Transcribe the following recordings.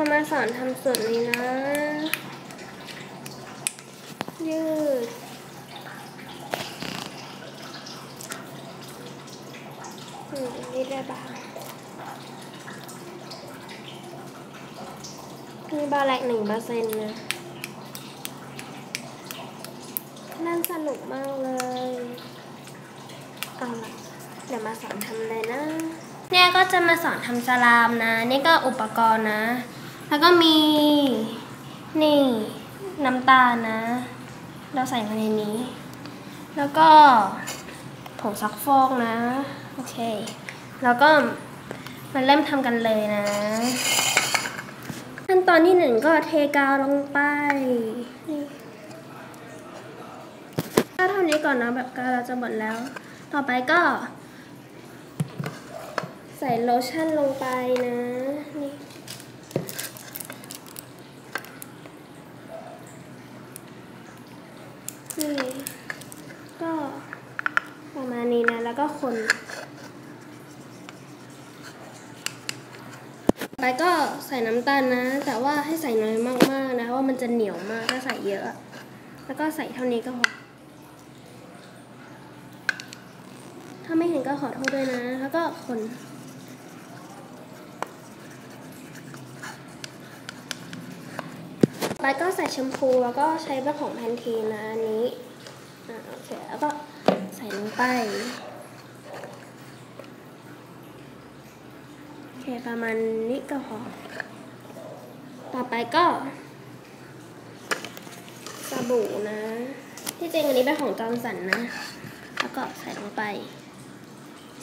จะมาสอนทำส่วนนี้นะ ยืดอืมนี่ได้บ้างมีบาแลกหนึ่งเปอร์เซ็นต์นะนั่นสนุกมากเลย เอาละเดี๋ยวมาสอนทำเลยนะ เนี่ยก็จะมาสอนทำสลามนะ นี่ก็อุปกรณ์นะ แล้วก็มี นี่น้ำตาลนะ เราใส่มาในนี้ แล้วก็ผงซักฟอกนะ โอเค แล้วก็มาเริ่มทำกันเลยนะ ขั้นตอนที่หนึ่งก็เทกาวลงไปนี่ถ้าเท่านี้ก่อนนะแบบกาวเราจะหมดแล้ว ต่อไปก็ ใส่โลชั่นลงไปนะ นี่ นี่ ก็ประมาณนี้นะ แล้ว ก็คน ไปก็ใส่น้ำตาลนะ แต่ว่าให้ใส่น้อยมากๆนะ ว่ามันจะเหนียวมากถ้าใส่เยอะ แล้วก็ใส่เท่านี้ก็พอ ถ้าไม่เห็นก็ขอโทษด้วยนะ แล้วก็คนไปก็ใส่แชมพูแล้วก็ใช้เป็นของแพนทีนนะอันนี้ อ่าโอเค แล้วก็ใส่ลงไป โอเค ประมาณนี้ก็พอ ต่อไปก็ สบู่นะ ที่จริงอันนี้เป็นของจอมสันนะ แล้วก็ใส่ลงไป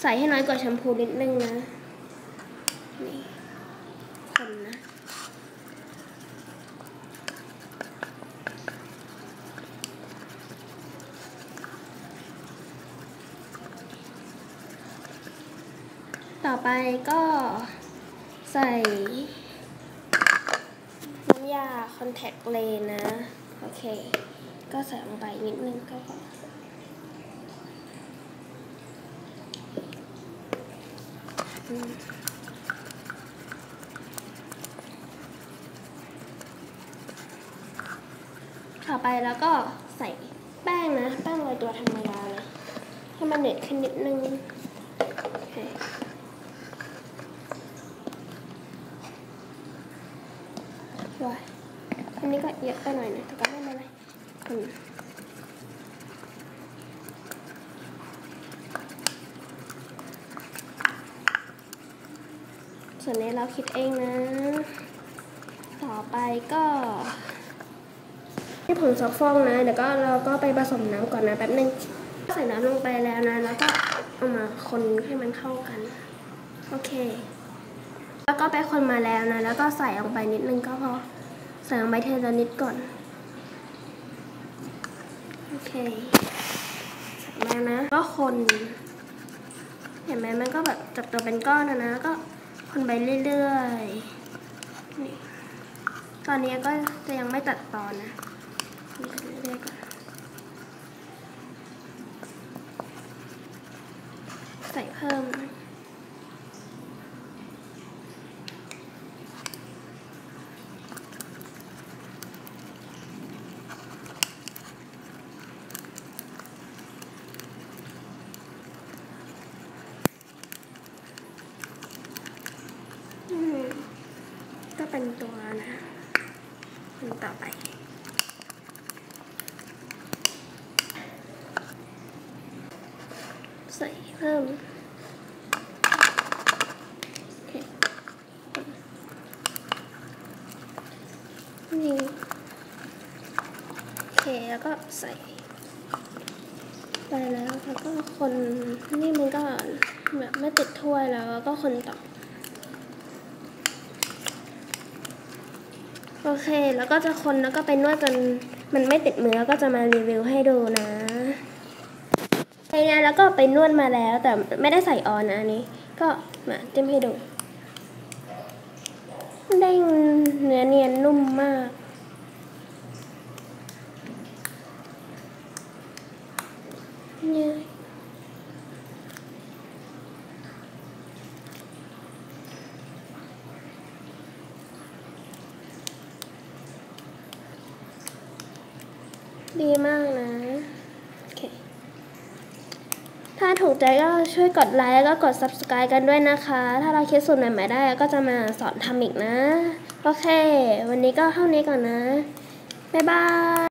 ใส่ให้น้อยกว่าแชมพูนิดนึงนะ นี่นะ ต่อไปก็ใส่น้ำยาคอนแทคเลนนะ โอเค ก็ใส่ลงไปนิดนึงก็พอต่อไปแล้วก็ใส่แป้งนะ แป้งโรยตัวธรรมดาเลยให้มันเด็ดขึ้นนิดนึงโอเค ว้ายอันนี้ ก็เยอะไปหน่อยนะแต่ก็ไม่เป็นไรส่วนนี้เราคิดเองนะ ต่อไปก็ที่ผงซักฟอกนะ เดี๋ยวก็เราก็ไปผสมน้ำก่อนนะแป๊บนึงใส่น้ำลงไปแล้วนะ แล้วก็เอามาคนให้มันเข้ากัน โอเค แล้วก็ไปคนมาแล้วนะ แล้วก็ใส่ลงไปนิดนึงก็พอ ใส่ลงไปเทละนิดก่อน โอเคใส่มานะ ก็คน เห็นไหมมันก็แบบจับตัวเป็นก้อนนะนะ ก็คนไปเรื่อยๆนี่ตอนนี้ก็จะยังไม่ตัดตอนนะเรื่อยๆก่อนใส่เพิ่มนะ อืม ก็เป็นตัวนะคนต่อไป ใส่เพิ่มนี่โอเคแล้วก็ใส่ไปแล้วแล้วก็คนนี่มันก็แบบไม่ติดถ้วยแล้วก็คนต่อ โอเค แล้วก็จะคนแล้วก็ไปนวดจนมันไม่ติดมือแล้วก็จะมารีวิวให้ดูนะไปนแล้วก็ไปนวดมาแล้วแต่ไม่ได้ใส่ออนนะอันนี้ ก็มาจิ้มให้ดู ได้เนื้อเนียนนุ่มมาก เนี่ย ดีมากนะ โอเค ถ้าถูกใจก็ช่วยกดไลค์แล้วก็กด subscribe กันด้วยนะคะ ถ้าเราคิดสูตรใหม่ๆได้ก็จะมาสอนทำอีกนะ โอเค วันนี้ก็เท่านี้ก่อนนะ บ๊ายบาย